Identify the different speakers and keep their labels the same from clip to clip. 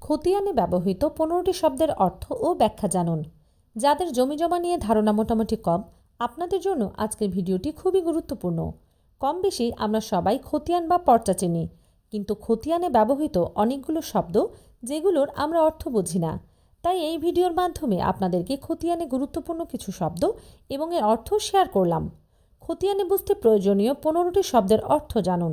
Speaker 1: খতিয়ানে ব্যবহৃত পনেরোটি শব্দের অর্থ ও ব্যাখ্যা জানুন। যাদের জমিজমা নিয়ে ধারণা মোটামুটি কম, আপনাদের জন্য আজকের ভিডিওটি খুবই গুরুত্বপূর্ণ। কম বেশি আমরা সবাই খতিয়ান বা পর্চা চিনি, কিন্তু খতিয়ানে ব্যবহৃত অনেকগুলো শব্দ যেগুলোর আমরা অর্থ বুঝি না। তাই এই ভিডিওর মাধ্যমে আপনাদেরকে খতিয়ানে গুরুত্বপূর্ণ কিছু শব্দ এবং এর অর্থ শেয়ার করলাম। খতিয়ানে বুঝতে প্রয়োজনীয় পনেরোটি শব্দের অর্থ জানুন।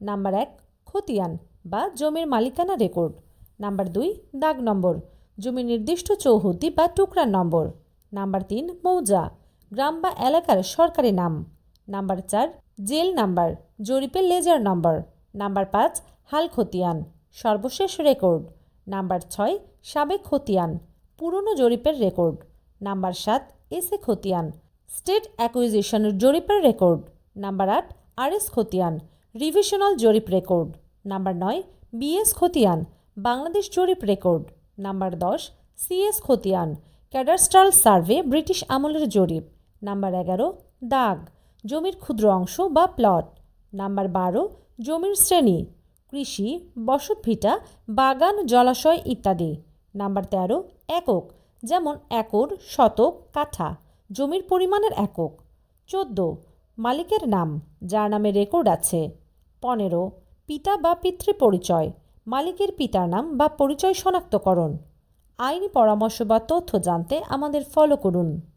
Speaker 1: নাম্বার এক, খতিয়ান বা জমির মালিকানা রেকর্ড। নাম্বার দুই, দাগ নম্বর। জমি নির্দিষ্ট চৌহদ্দি বা টুকরার নম্বর। নাম্বার তিন, মৌজা। গ্রাম বা এলাকার সরকারি নাম। নাম্বার চার, জেল নাম্বার। জরিপের লেজার নম্বর। নাম্বার পাঁচ, হাল খতিয়ান। সর্বশেষ রেকর্ড। নাম্বার ছয়, সাবেক খতিয়ান। পুরনো জরিপের রেকর্ড। নাম্বার সাত এসে খতিয়ান। স্টেট অ্যাকুইজিশন জরিপের রেকর্ড। নাম্বার আট, আরএস খতিয়ান। রিভিশনাল জরিপ রেকর্ড। নাম্বার নয়, বিএস খতিয়ান। বাংলাদেশ জরিপ রেকর্ড, নাম্বার দশ সিএস খতিয়ান, ক্যাডাস্ট্রাল সার্ভে ব্রিটিশ আমলের জরিপ, নাম্বার এগারো, দাগ, জমির ক্ষুদ্র অংশ বা প্লট, নাম্বার বারো, জমির শ্রেণি, কৃষি বসতভিটা বাগান, জলাশয় ইত্যাদি, নাম্বার তেরো, একক, যেমন একর, শতক, কাঠা, জমির পরিমাণের একক, চোদ্দ, মালিকের নাম, যার নামে রেকর্ড আছে, পনেরো, পিতা বা পিতৃ পরিচয় মালিকের পিতার নাম বা পরিচয় শনাক্তকরণ। আইনি পরামর্শ বা তথ্য জানতে আমাদের ফলো করুন।